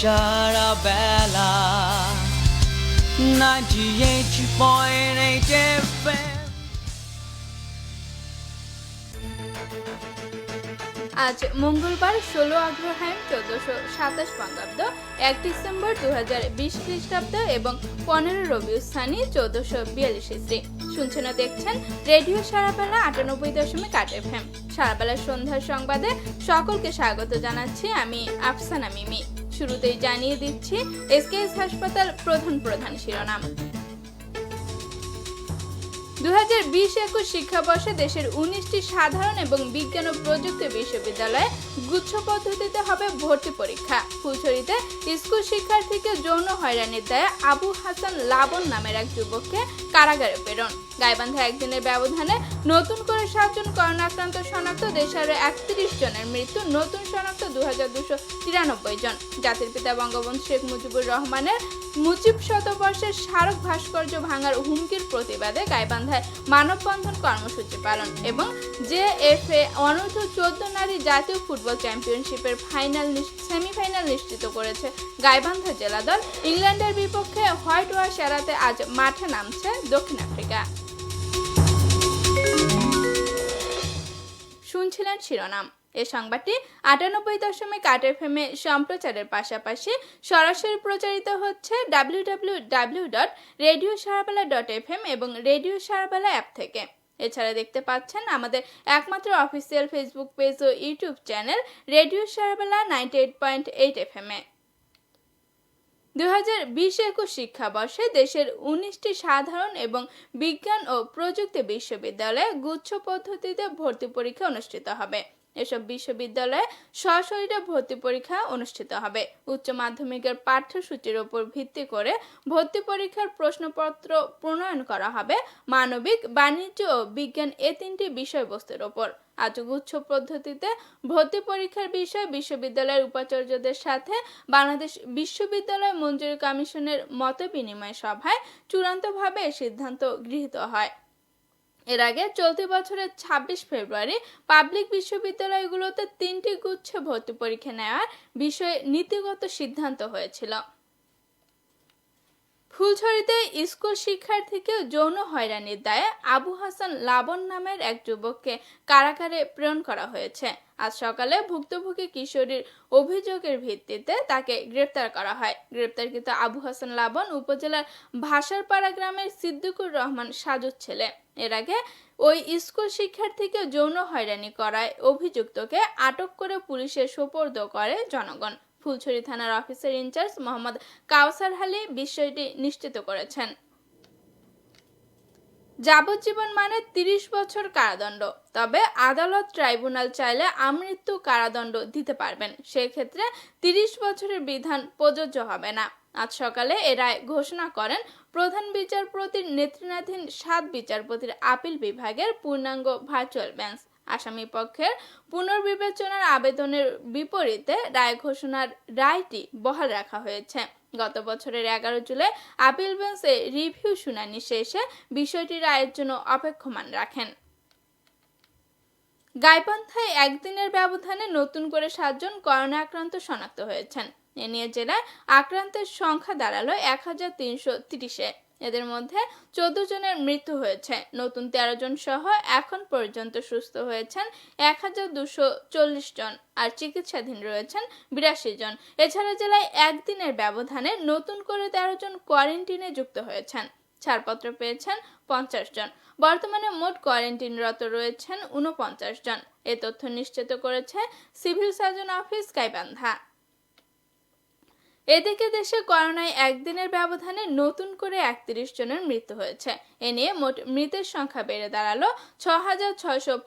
সারা বেলা 98.8 FM আজ মঙ্গলবার ষোলো অগ্রহায়ণ চোদ্দশো সাতাশ বঙ্গাব্দ, এক ডিসেম্বর দু হাজার বিশ খ্রিস্টাব্দ এবং পনেরো রবিউস্থানি চোদ্দশো বিয়াল্লিশ ইস্রি শুনছেন দেখছেন রেডিও সারাবেলা আটানব্বই দশমিক আট এফ এম সারাবেলা সন্ধ্যার সংবাদে সকলকে স্বাগত জানাচ্ছি আমি আফসানা মিমি। শুরুতেই জানিয়ে দিচ্ছি, এসকেএস হাসপাতাল প্রধান প্রধান শিরোনাম। দু হাজার বিশ একুশ শিক্ষাবর্ষে দেশের উনিশটি সাধারণ এবং বিজ্ঞান ও প্রযুক্তি বিশ্ববিদ্যালয়ে গুচ্ছ পদ্ধতিতে হবে ভর্তি পরীক্ষা। ফুলছড়িতে স্কুল শিক্ষার্থীকে যৌন হয়রানির দায়ে আবু হাসান লাবন নামের এক যুবককে কারাগারে। প্রেরণ গাইবান্ধা একদিনের ব্যবধানে নতুন করে সাতজন করোনা আক্রান্ত শনাক্ত দেশের একত্রিশ জনের মৃত্যু, নতুন শনাক্ত দু হাজার দুশো তিরানব্বই জন। জাতির পিতা বঙ্গবন্ধু শেখ মুজিবুর রহমানের মুজিব শতবর্ষের স্মারক ভাস্কর্য ভাঙার হুমকির প্রতিবাদে গাইবান্ধায় মানববন্ধন কর্মসূচি পালন এবং জে এফ এ অনূর্ধ্ব চোদ্দ নারী জাতীয় ফুটবল চ্যাম্পিয়নশিপের ফাইনাল সেমিফাইনাল নিশ্চিত করেছে গাইবান্ধা জেলা দল ইংল্যান্ডের বিপক্ষে হোয়াইট ওয়াশ এড়াতে আজ মাঠে নামছে দক্ষিণ আফ্রিকা। শুনছিলেন শিরোনাম। এ সংবাদটি আটানব্বই দশমিক আট এফ এম এ সম্প্রচারের পাশাপাশি সরাসরি প্রচারিত হচ্ছে W W W dot radio Sarabela dot F M এবং রেডিও সারাবেলা অ্যাপ থেকে। এছাড়া দেখতে পাচ্ছেন আমাদের একমাত্র অফিসিয়াল ফেসবুক পেজ ও YouTube channel radio Sarabela ninety eight point eight F M এ। দু হাজার বিশ একুশ শিক্ষাবর্ষে দেশের উনিশটি সাধারণ এবং বিজ্ঞান ও প্রযুক্তি বিশ্ববিদ্যালয়ে গুচ্ছ পদ্ধতিতে ভর্তি পরীক্ষা অনুষ্ঠিত হবে। এসব বিশ্ববিদ্যালয়ে সশরীরে ভর্তি পরীক্ষা অনুষ্ঠিত হবে। উচ্চ মাধ্যমিকের পাঠ্যসূচির উপর ভিত্তি করে ভর্তি পরীক্ষার প্রশ্নপত্র প্রণয়ন করা হবে মানবিক, বাণিজ্য ও বিজ্ঞান এ তিনটি বিষয়বস্তুর ওপর। আজ গুচ্ছ পদ্ধতিতে ভর্তি পরীক্ষার বিষয়ে বিশ্ববিদ্যালয়ের উপাচার্যদের সাথে বাংলাদেশ বিশ্ববিদ্যালয় মঞ্জুরি কমিশনের মত বিনিময় সভায় চূড়ান্তভাবে সিদ্ধান্ত গৃহীত হয়। এর আগে চলতি বছরের ছাব্বিশ ফেব্রুয়ারি পাবলিক বিশ্ববিদ্যালয়গুলোতে তিনটি গুচ্ছে ভর্তি পরীক্ষা নেওয়ার বিষয়ে নীতিগত সিদ্ধান্ত হয়েছিল। ফুলছড়িতে স্কুল শিক্ষার্থীকে যৌন হয়রানির দায়ে আবু হাসান লাবণ নামের এক যুবককে কারাগারে প্রেরণ করা হয়েছে। আজ সকালে ভুক্তভোগী কিশোরীর অভিযোগের ভিত্তিতে তাকে গ্রেপ্তার করা হয়। গ্রেপ্তারকৃত আবু হাসান লাবন উপজেলার ভাষারপাড়া গ্রামের সিদ্দিকুর রহমান সাজুর ছেলে। এর আগে ওই স্কুল শিক্ষার্থীকে যৌন হয়রানি করায় অভিযুক্তকে আটক করে পুলিশের সোপর্দ করে জনগণ। ফুলছড়ি থানার officer in charge Mohammad Kawsar Ali বিষয়টি নিশ্চিত করেছেন। যাবজ্জীবন মানে তিরিশ বছর কারাদণ্ড, তবে আদালত ট্রাইব্যুনাল চাইলে আমৃত্যু কারাদণ্ড দিতে পারবেন। সেক্ষেত্রে তিরিশ বছরের বিধান প্রযোজ্য হবে না। আজ সকালে এ রায় ঘোষণা করেন প্রধান বিচারপতির নেতৃত্বাধীন সাত বিচারপতির আপিল বিভাগের পূর্ণাঙ্গ ভার্চুয়াল বেঞ্চ। আসামি পক্ষের পুনর্বিবেচনার আবেদনের বিপরীতে রায় ঘোষণার রায়টি বহাল রাখা হয়েছে। গত বছরের এগারো জুলাই আপিল বেঞ্চে রিভিউ শুনানি শেষে বিষয়টি রায়ের জন্য অপেক্ষমান রাখেন। গাইবান্ধায় একদিনের ব্যবধানে নতুন করে সাতজন করোনা আক্রান্ত শনাক্ত হয়েছেন। নিয়ে জেলায় আক্রান্তের সংখ্যা দাঁড়াল এক হাজার তিনশো তিরিশে। এদের মধ্যে চোদ্দ জনের মৃত্যু হয়েছে। নতুন তেরো জন সহ এখন পর্যন্ত সুস্থ হয়েছেন এক হাজার দুশো চল্লিশ জন আর চিকিৎসাধীন রয়েছেন বিরাশি জন। এছাড়া জেলায় একদিনের ব্যবধানে নতুন করে তেরো জন কোয়ারেন্টিনে যুক্ত হয়েছেন। ছাড়পত্র পেয়েছেন পঞ্চাশ জন। বর্তমানে মোট কোয়ারেন্টিনরত রয়েছেন উনপঞ্চাশ জন। এ তথ্য নিশ্চিত করেছে সিভিল সার্জন অফিস গাইবান্ধা। এদিকে দেশে করোনায় একদিনের ব্যবধানে নতুন করে একত্রিশ জনের মৃত্যু হয়েছে। এ নিয়ে মোট মৃতের সংখ্যা বেড়ে দাঁড়াল ছ হাজার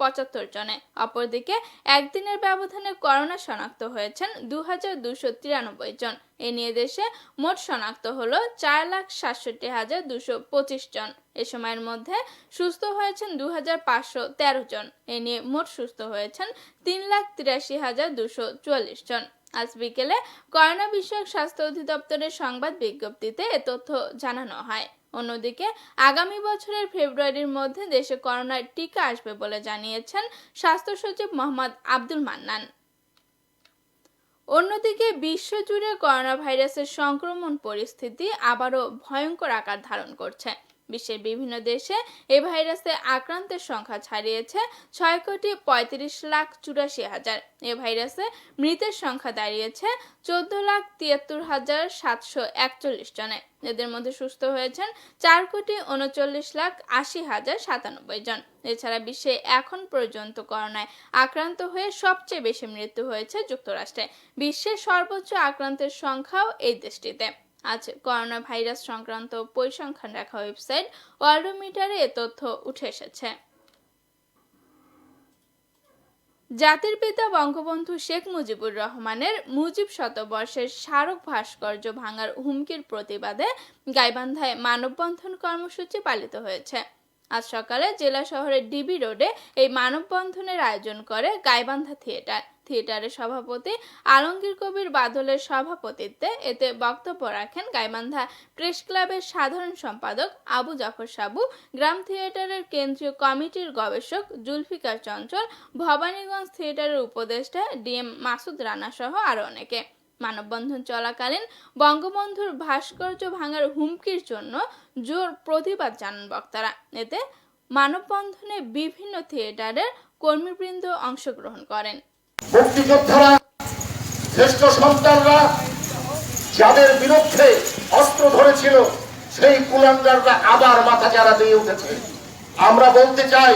পঁচাত্তর জনে। অপরদিকে একদিনের ব্যবধানে করোনা শনাক্ত হয়েছেন দু হাজার দুশো তিরানব্বই জন। এ নিয়ে দেশে মোট শনাক্ত হলো চার লাখ সাতষট্টি হাজার দুশো পঁচিশ জন। এ সময়ের মধ্যে সুস্থ হয়েছেন দু হাজার পাঁচশো তেরো জন। এ নিয়ে মোট সুস্থ হয়েছেন তিন লাখ তিরাশি হাজার দুশো চুয়াল্লিশ জন। আজ বিকেলে করোনা বিষয়ক স্বাস্থ্য অধিদপ্তরের সংবাদ বিজ্ঞপ্তিতে এ তথ্য জানানো হয়। অন্যদিকে, আগামী বছরের ফেব্রুয়ারির মধ্যে দেশে করোনার টিকা আসবে বলে জানিয়েছেন স্বাস্থ্য সচিব মোহাম্মদ আব্দুল মান্নান। অন্যদিকে, বিশ্বজুড়ে করোনা ভাইরাসের সংক্রমণ পরিস্থিতি আবারও ভয়ঙ্কর আকার ধারণ করছে। বিশ্বের বিভিন্ন দেশে এ ভাইরাসে আক্রান্তের সংখ্যা ছাড়িয়েছে ছয় কোটি পঁয়ত্রিশ লাখ চুরাশি হাজার। এ ভাইরাসে মৃতের সংখ্যা দাঁড়িয়েছে চোদ্দ লাখ তিয়াত্তর হাজার সাতশো একচল্লিশ জনে। এদের মধ্যে সুস্থ হয়েছেন চার কোটি উনচল্লিশ লাখ আশি হাজার সাতানব্বই জন। এছাড়া বিশ্বে এখন পর্যন্ত করোনায় আক্রান্ত হয়ে সবচেয়ে বেশি মৃত্যু হয়েছে যুক্তরাষ্ট্রে। বিশ্বের সর্বোচ্চ আক্রান্তের সংখ্যাও এই দেশটিতে। আজ করোনা ভাইরাস সংক্রান্ত পরিসংখ্যান রাখা ওয়েবসাইট ওয়ার্ল্ডোমিটারে এ তথ্য উঠে এসেছে। জাতির পিতা বঙ্গবন্ধু শেখ মুজিবুর রহমানের মুজিব শতবর্ষের স্মারক ভাস্কর্য ভাঙার হুমকির প্রতিবাদে গাইবান্ধায় মানববন্ধন কর্মসূচি পালিত হয়েছে। আজ সকালে জেলা শহরের ডিবি রোডে এই মানববন্ধনের আয়োজন করে গাইবান্ধা থিয়েটার। থিয়েটারের সভাপতি, আলমগীর কবির বাদলের সভাপতিত্বে এতে বক্তব্য রাখেন গাইবান্ধা প্রেস ক্লাবের সাধারণ সম্পাদক আবু জাফর সাবু, গ্রাম থিয়েটারের কেন্দ্রীয় কমিটির গবেষক জুলফিকার চঞ্চল, ভবানীগঞ্জ থিয়েটারের উপদেষ্টা ডিএম মাসুদ রানা সহ আরও অনেকে। মানববন্ধন চলাকালীন বঙ্গবন্ধুর ভাস্কর্য ভাঙার হুমকির জন্য জোর প্রতিবাদ জানান বক্তারা। এতে মানববন্ধনে বিভিন্ন থিয়েটারের কর্মীবৃন্দ অংশগ্রহণ করেন। মুক্তিযোদ্ধারা শ্রেষ্ঠ সন্তানরা যাদের বিরুদ্ধে অস্ত্র ধরেছিল, সেই কুলাঙ্গাররা আবার মাথা চারা দিয়ে উঠেছে। আমরা বলতে চাই,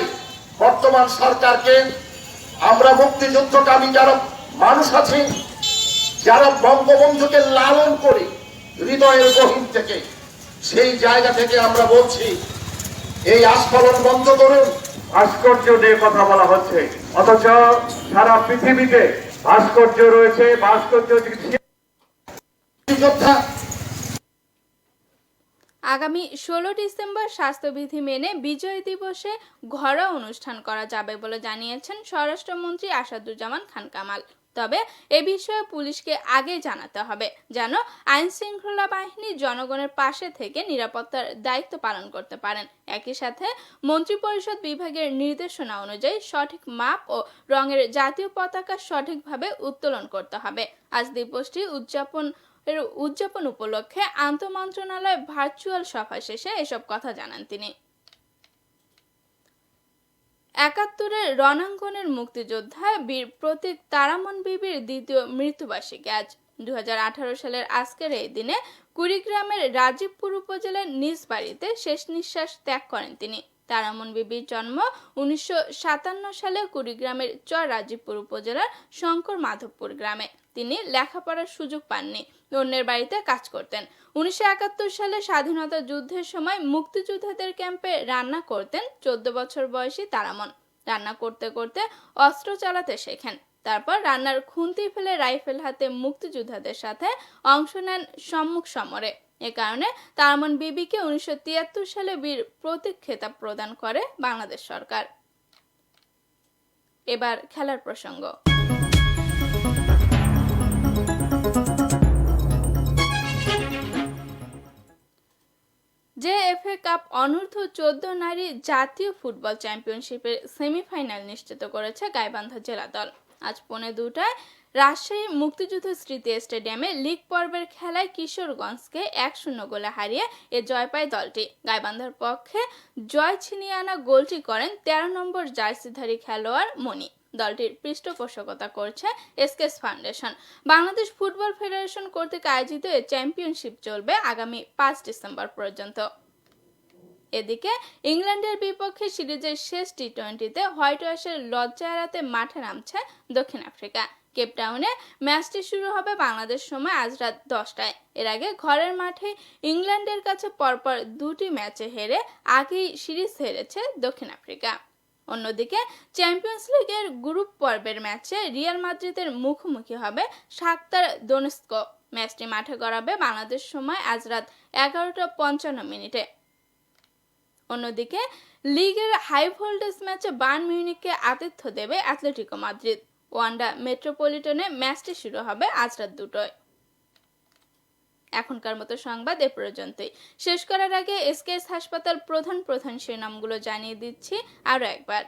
বর্তমান সরকারকে আমরা মুক্তিযুদ্ধকামী যারা মানুষ আছি, যারা বঙ্গবন্ধুকে লালন করি হৃদয়ের গহীন থেকে, সেই জায়গা থেকে আমরা বলছি এই আস্ফলন বন্ধ করুন। ভাস্কর্য নিয়ে কথা বলা হচ্ছে। অথচ সারা পৃথিবীতে ভাস্কর্য রয়েছে ভাস্কর্য আগামী ষোলো ডিসেম্বর স্বাস্থ্যবিধি মেনে বিজয় দিবসে ঘরোয়া অনুষ্ঠান করা যাবে বলে জানিয়েছেন স্বরাষ্ট্রমন্ত্রী আসাদুজ্জামান খান কামাল। তবে এ বিষয়ে পুলিশকে আগে জানাতে হবে যেন আইন শৃঙ্খলা বাহিনী জনগণের পাশে থেকে নিরাপত্তার দায়িত্ব পালন করতে পারেন। একই সাথে মন্ত্রিপরিষদ বিভাগের নির্দেশনা অনুযায়ী সঠিক মাপ ও রঙের জাতীয় পতাকা সঠিকভাবে উত্তোলন করতে হবে। আজ দিবসটি উদযাপন উদযাপন উপলক্ষে আন্তঃমন্ত্রণালয় ভার্চুয়াল সভা শেষে এসব কথা জানান তিনি। একাত্তরের রণাঙ্গনের মুক্তিযোদ্ধা বীর প্রতীক তারামন বিবির দ্বিতীয় মৃত্যুবার্ষিকী। আজ দু হাজার আঠারো সালের আজকের এই দিনে কুড়িগ্রামের রাজীবপুর উপজেলার নিজ বাড়িতে শেষ নিঃশ্বাস ত্যাগ করেন তিনি। তারামন বিবির জন্ম উনিশশো সাতান্ন সালে কুড়িগ্রামের চর রাজীবপুর উপজেলার শঙ্কর মাধবপুর গ্রামে। তিনি লেখাপড়ার সুযোগ পাননি, অন্যের বাড়িতে কাজ করতেন। উনিশশো একাত্তর সালে স্বাধীনতা যুদ্ধের সময় মুক্তিযোদ্ধাদের ক্যাম্পে রান্না করতেন চোদ্দ বছর বয়সী তারামন। রান্না করতে করতে অস্ত্র চালাতে শেখেন। তারপর রান্নার খুন্তি ফেলে রাইফেল হাতে মুক্তিযোদ্ধাদের সাথে অংশ নেন সম্মুখ সমরে। এ কারণে তারামন বিবিকে উনিশশো সালে বীর প্রতীক খেতাব প্রদান করে বাংলাদেশ সরকার। এবার খেলার প্রসঙ্গ। যে এফএ কাপ অনূর্ধ্ব চোদ্দ নারী জাতীয় ফুটবল চ্যাম্পিয়নশিপের সেমিফাইনাল নিশ্চিত করেছে গাইবান্ধা জেলা দল। আজ পৌনে দুটায় রাজশাহী মুক্তিযুদ্ধ স্মৃতি স্টেডিয়ামে লিগ পর্বের খেলায় কিশোরগঞ্জকে এক শূন্য গোলে হারিয়ে এ জয় পায় দলটি। গাইবান্ধার পক্ষে জয় ছিনিয়ে আনা গোলটি করেন তেরো নম্বর জার্সিধারী খেলোয়াড় মণি দলটির পৃষ্ঠপোষকতা করছে এসকেস ফাউন্ডেশন। বাংলাদেশ ফুটবল ফেডারেশন কর্তৃক আয়োজিত এ চ্যাম্পিয়নশিপ চলবে আগামী পাঁচ ডিসেম্বর পর্যন্ত। এদিকে ইংল্যান্ডের বিপক্ষে সিরিজের শেষ টি টোয়েন্টিতে হোয়াইট ওয়াশের লজ্জা এড়াতে মাঠে নামছে দক্ষিণ আফ্রিকা। কেপটাউনে ম্যাচটি শুরু হবে বাংলাদেশ সময় আজ রাত দশটায়। এর আগে ঘরের মাঠে ইংল্যান্ডের কাছে পরপর দুটি ম্যাচে হেরে আগেই সিরিজ হেরেছে দক্ষিণ আফ্রিকা। অন্যদিকে চ্যাম্পিয়ন্স লিগের গ্রুপ পর্বের ম্যাচে রিয়াল মাদ্রিদের মুখোমুখি হবে সাক্তার দোনেস্ক। ম্যাচটি মাঠে গড়াবে বাংলাদেশ সময় আজ রাত এগারোটা পঞ্চান্ন মিনিটে। অন্যদিকে লিগের হাই ভোল্টেজ ম্যাচে বার্ন মিউনিককে আতিথ্য দেবে অ্যাথলেটিকো মাদ্রিদ ওয়ান্ডা মেট্রোপলিটনে ম্যাচটি শুরু হবে আজ রাত দুটোয়। এখনকার মতো সংবাদ এ পর্যন্তই। শেষ করার আগে এসকেএস হাসপাতাল প্রধান প্রধান শিরোনামগুলো জানিয়ে দিচ্ছি আরও একবার।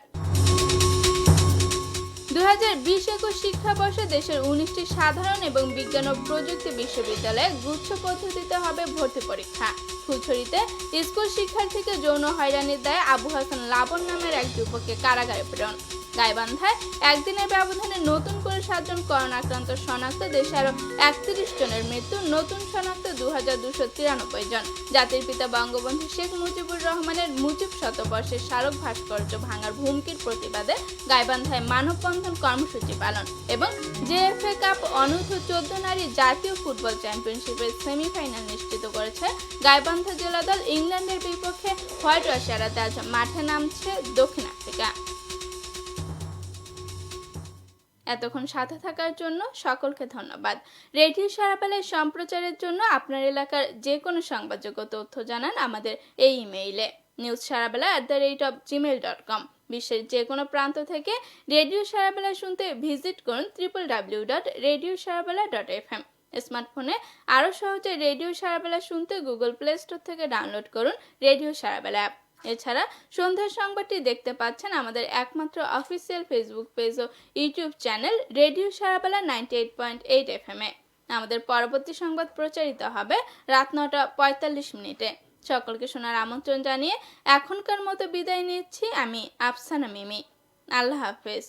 দু হাজার একুশ শিক্ষাবর্ষে দেশের উনিশটি সাধারণ এবং বিজ্ঞান ও প্রযুক্তি বিশ্ববিদ্যালয়ে গুচ্ছ পদ্ধতিতে হবে ভর্তি পরীক্ষা। ফুলছড়িতে স্কুল শিক্ষার্থীকে যৌন হয়রানির দায়ে আবু হাসান লাবণ নামের এক যুবককে কারাগারে প্রেরণ। গাইবান্ধায় একদিনের ব্যবধানে নতুন করে সাতজন করোনা আক্রান্ত শনাক্ত, দেশে আরও একত্রিশ জনের মৃত্যু, নতুন শনাক্ত দু হাজার দুশো তিরানব্বই জন। জাতির পিতা বঙ্গবন্ধু শেখ মুজিবুর রহমানের মুজিব শতবর্ষের স্মারক ভাস্কর্য ভাঙার হুমকির প্রতিবাদে গাইবান্ধায় মানববন্ধন কর্মসূচি পালন এবং জেএফএ কাপ অনূর্ধ্ব চোদ্দ নারী জাতীয় ফুটবল চ্যাম্পিয়নশিপের সেমিফাইনাল নিশ্চিত করেছে গাইবান্ধা জেলা দল ইংল্যান্ডের বিপক্ষে হোয়াইট ওয়াশ এড়াতে আজ মাঠে নামছে দক্ষিণ আফ্রিকা। এতক্ষণ সাথে থাকার জন্য সকলকে ধন্যবাদ। রেডিও সারাবেলায় সম্প্রচারের জন্য আপনার এলাকার যে কোনো সংবাদযোগ্য তথ্য জানান আমাদের এই ইমেইলে। News Sarabela at the rate of Gmail dot com বিশ্বের যে কোনো প্রান্ত থেকে রেডিও সারাবেলা শুনতে ভিজিট করুন triple W dot radio Sarabela dot F M স্মার্টফোনে আরও সহজে রেডিও সারাবেলা শুনতে গুগল প্লে স্টোর থেকে ডাউনলোড করুন রেডিও সারাবেলা অ্যাপ। এছাড়া সন্ধ্যার সংবাদটি দেখতে পাচ্ছেন আমাদের একমাত্র অফিসিয়াল ফেসবুক পেজ ও YouTube channel radio Sarabela ninety eight point eight F M এ। আমাদের পরবর্তী সংবাদ প্রচারিত হবে রাত নটা পঁয়তাল্লিশ মিনিটে। সকলকে শোনার আমন্ত্রণ জানিয়ে এখনকার মতো বিদায় নিচ্ছি আমি আফসানা মিমি। আল্লাহ হাফেজ।